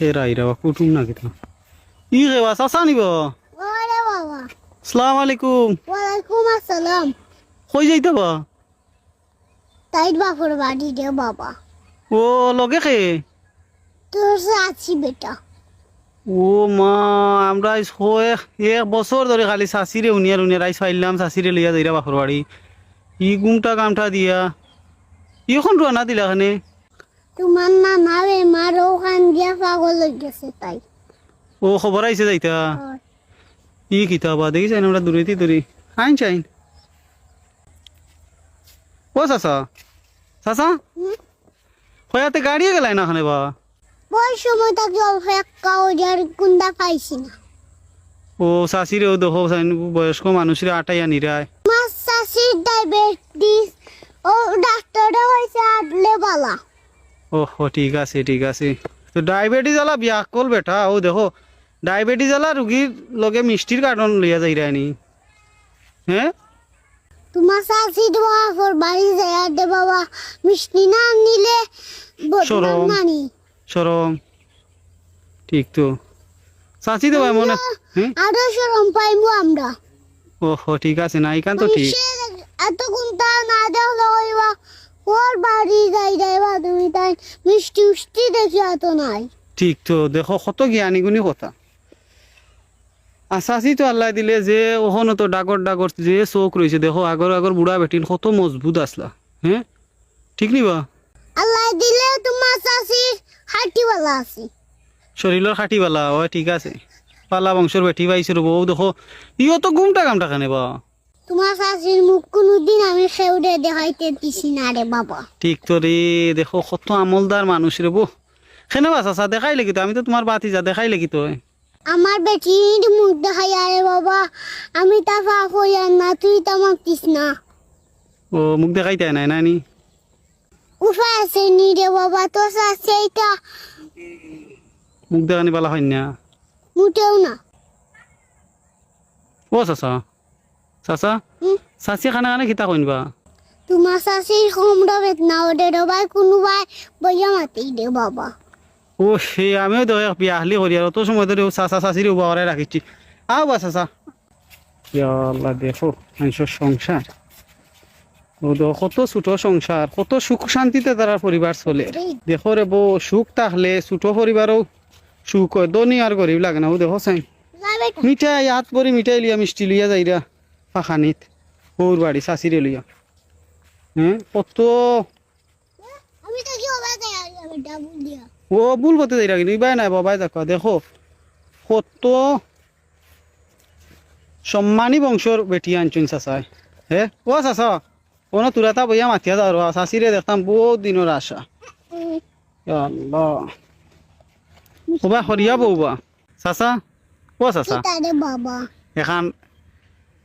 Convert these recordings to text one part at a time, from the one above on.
খেরা ইরা কুটুম না কিতা ই রেবা চাচা নিব? সালাম আলাইকুম। ওয়ালাইকুম আসসালাম। কই যাইতে বা তাই বাপুর বাড়ি রে বাবা। ও লগে খে তোর আছি বেটা। ও মা আমরা আইস এক বছর ধরে খালি শাশিরে উনিয়ার উনিয়ার আইস পাইলাম শাশিরে লইয়া যাইরা বাপর বাড়ি। ই গুমটা কামটা দিয়া। ইখন রানা দিলা খানে তোমার না নামে মার ওখান দিয়া পাগল হয়ে গেছে তাই। ও খবর আইছে যাইতা? ই কিতাবা দেখিস আমরা দূরেতি দূরে। আইন চাইন ও চাচা হুম? হয়াতে গাড়িয়ে গেলাই না খানে বা? ওই সময় তাকে অল্প এক কাউজার কুন্দা পাইছি না। ও শাশিরেও দেখো চাইন বয়স্ক মানুষের আটাইয়া নিরায় মাছ চাষির ডায়াবেটিস ও ডাক্তারটা হয়েছে আটলে বালা। ওহ ঠিক আছে ঠিক আছে। তো ডায়াবেটিস আলা বিয়া কল বেটা ও দেখো ডায়াবেটিস আলা রুগীর লগে মিষ্টির কার্টন লইয়া যাই রায়নি হ্যাঁ? তোমার চাষির বাপুর বাড়ি যায় দে বাবা মিষ্টি না নিলে সরম। সরম ঠিক তো। চাচি তো মনে হ্যাঁ? আরও সরম পাইবো আমরা। ওহ ঠিক আছে না এখান তো ঠিক। এত গুণটা না হইবা ওর বাড়ি যাই যাইবা তুমি তাই মিষ্টি উষ্টি দেখি এত নাই। ঠিক তো দেখো কত জ্ঞানী গুণী কথা। আসাসি তো আল্লাহ দিলে যে ওখানে তো ডাগর ডাগর যে চোখ রয়েছে দেখো আগর আগর বুড়া বেটিন কত মজবুত আসলা হ্যাঁ ঠিক নিবা আল্লাহ দিলে তোমার চাষির হাঁটিওয়ালা আছে। শরীরের খাটিবালা ও ঠিক আছে। পালা বংশর বেটি পাইছে রব দেখো ইও তো ঘুমটা কামটা খানে বা তোমার চাষির মুখ কোনোদিন আমি সেউরে দেখাইতে দিছি না রে বাবা। ঠিক তো রে দেখো কত আমলদার মানুষ রে বো। খেনে বাস দেখাই লাগি তো আমি তো তোমার বাতি যা দেখাই লাগি তো। আমার বেটির মুখ দেখাই আরে বাবা আমি তা পাপ হইয়ার না তুই তা মাতিস না। ও মুখ দেখাইতে নাই নানি উপায় আছে নি রে বাবা তো চাষি এইটা মুখ দেখানি পালা হয় না? মুটেও না। ও চাচা। চাচা? চাচি খানা খানে খিতা কইনবা তোমার শাশির হোমরা বেদনা ওরে রবাই কোনোবাই বইয়া মাতি দে বাবা। ও সে আমিও তো এক বিয়া হালি করি আর অত সময় ধরে চাচা চাচির উবারে রাখিছি আও বা চাচা। আল্লাহ দেখো মানুষের সংসার কত ছোট সংসার কত সুখ শান্তিতে তারা পরিবার চলে। দেখো রে বউ সুখ থাকলে ছোট পরিবারও সুখ হয়। ধনী আর গরিব লাগে না ও দেখো বেটা মিঠাই হাত ভরি মিঠাই লিয়া মিষ্টি লিয়া যাইরা পাখানিত ওর বাড়ি চাচিরে লিয়া হ্যাঁ কত? ও ভুল করতে যাই কিন্তু ইবাই নাই বাবাই দেখো দেখো। কত সম্মানী বংশর বেটি আনছুন চাচাই। হে ও চাচা কোনো তুরাতা বইয়া মাতিয়া যাও র চাচিরে দেখতাম বহুত দিনের আশা। ওবা সরিয়া বৌবা। চাচা ও চাচা? এখান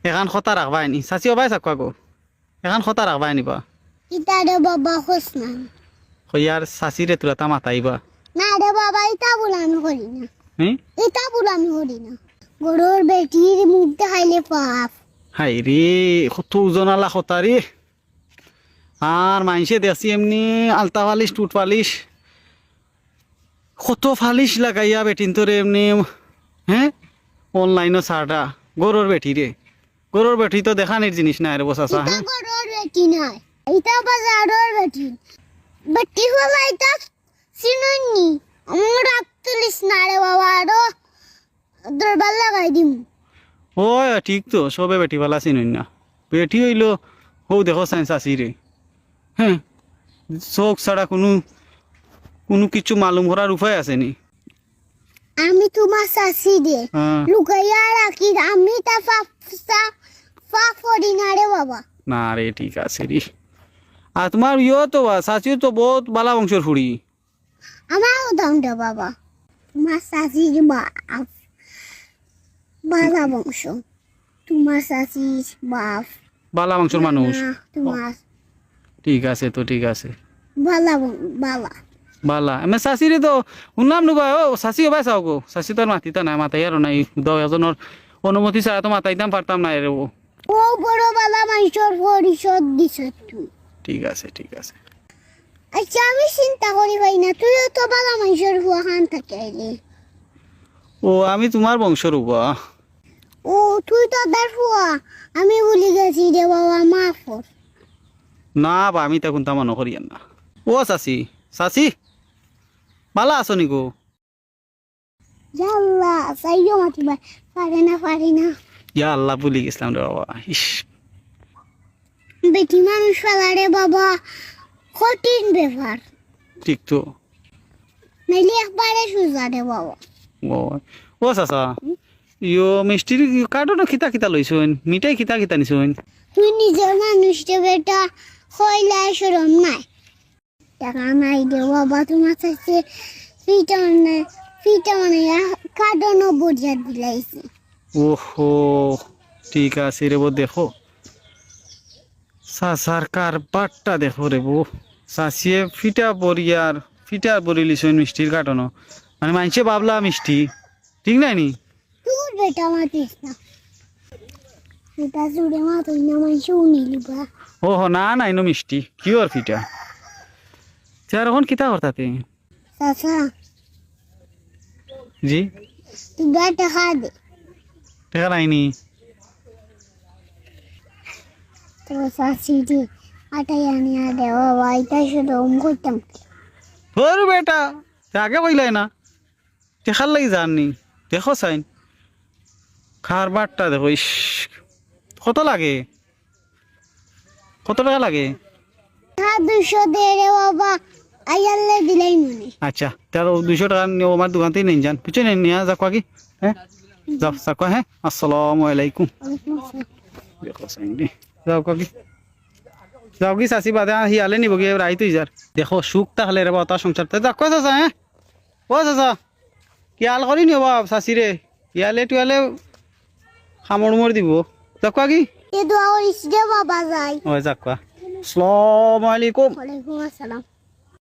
এখান খতা রাখবা নি। চাচি অবাই চাকুয়া গো এখান খতা রাখবা নিবা। ইতারে বাবা খোঁজ না কইয়ার চাচিরে তুরাতা মাতাইবা না রে বাবা ইতা বলে আমি করি না। হ্যাঁ ইতা বলে আমি করি না। গরুর বেটির মুখ দেখাইলে পাপ। হাই রে কত ওজন আলা খতা রে আর মাইসে দেখছি এমনি আলতা পালিশ টুট পালিশ কত ফালিশ লাগাইয়া বেটিন তোরে এমনি হ্যাঁ অনলাইনও সারটা গরুর বেটি রে গরুর বেটি তো দেখানির জিনিস না রে বসাসা ইতা হ্যাঁ? গরুর বেটি নাই ইতা বাজারের বেটি। বেটি হলা ইতা চিননি আমার তুলিস না রে বাবা আরও দরবার লাগাই দিম। ও ঠিক তো সবে বেটি পালা চিনুন না। বেটি হইল হৌ দেখো সাইন্স আসি রে। হ্যাঁ চোখ ছাড়া কোনো কোনো কিছু মালুম করার উপায় আছে নি। আমি তোমার শাশি দে হ্যাঁ। লুকাইয়া রাখি আমি তা পাপ পাপ করি না রে বাবা। না রে ঠিক আছে রে। আর তোমার ইয়ে তো চাচিও তো বহুত বালা বংশর ফুড়ি। আমারও দাম দে বাবা। তোমার শাশির বাপ বালা বংশ। তোমার শাশির বাপ। বালা বংশর মানুষ। তোমার ঠিক আছে তো ঠিক আছে। বালা বালা। বালা। আমি চাচি রে তো শুনলাম নুবা ও চাচি হবাই চাও গো চাচি তো আর মাতিতা নাই মাতাই আর নাই। দহ এজনের অনুমতি ছাড়া তো মাতাইতাম পারতাম না রে ও ও বড় বালা মানুষের পরিষদ দিছ তুই ঠিক আছে ঠিক আছে। আচ্ছা আমি চিন্তা করি ভাই না তুইও তো বালা মানুষের হুয়া খান থাকে আইলি ও আমি তোমার বংশর উবা ও তুই তো দার হুয়া আমি ভুলে গেছি রে বাবা মাফ কর। না বা আমি তখন তামা নকরিয়ান না। ও চাচি চাচি ভালো আছো নিকো জাল্লা সাইও মাতিবা পারে না পারে না। ইয়া আল্লাহ ভুলি গেছিলাম রে বাবা ইস। বেটি মানুষ ফেলা রে বাবা কঠিন ব্যাপার। ঠিক তো। নাইলে একবারে সোজা রে বাবা। ও ও চাচা ইয়ো মিষ্টির কার্টনও খিতা খিতা লইছইন মিঠাই খিতা খিতা নিছইন তুই নিজের মানুষ রে বেটা হইলাই সরম নাই। টাকা নাই রে বাবা তোমার কাছে ফিটা মানে ফিটা মানে কার্ডনও বুঝিয়া দিলাইছি ওহো ঠিক আছে রে বো দেখো। চাচার কারবারটা দেখো রে বো চাচিয়ে ফিটা বরিয়ার ফিটা বরি লিছইন মিষ্টির কাটানো। মানে মানছে বাবলা মিষ্টি। ঠিক নাই নি? ও হো না। না ইনো মিষ্টি। কি ওর ফিটা? চার এখন কিতা করতাতে চাচা। জি? তুই বেটা খা দে। দেখা নাইনি তো চাচি আটাই আনি আদে বাবা এটা শুধু ওম করতাম ওর বেটা আগে কইলাই না দেখার লাগি জাননি দেখো চাইন খার বারটা দেখো ইস কত লাগে কত টাকা লাগে দুশো দে বাবা আইয়ালে দিলাই মনে আচ্ছা তাহলে দুশো টাকা নিয়ে আমার দোকান থেকে নিয়ে যান বুঝছ নিয়ে যাক কি হ্যাঁ যাও যাক হ্যাঁ? আসসালামু আলাইকুম। যাও কি যাও কি চাচি বাদে হিয়ালে নিব কি রাই তুই যার দেখো সুখ তাহলে রে বাবা সংসার যাক কয় চাচা হ্যাঁ ও চাচা ইয়াল কৰি নিব চাচি ৰে? ইয়ালে টুয়ালে সামৰ মোৰ দিব। যাক কি? বাবা যাই যাক আসসালামু আলাইকুম। ওয়ালাইকুম আসসালাম।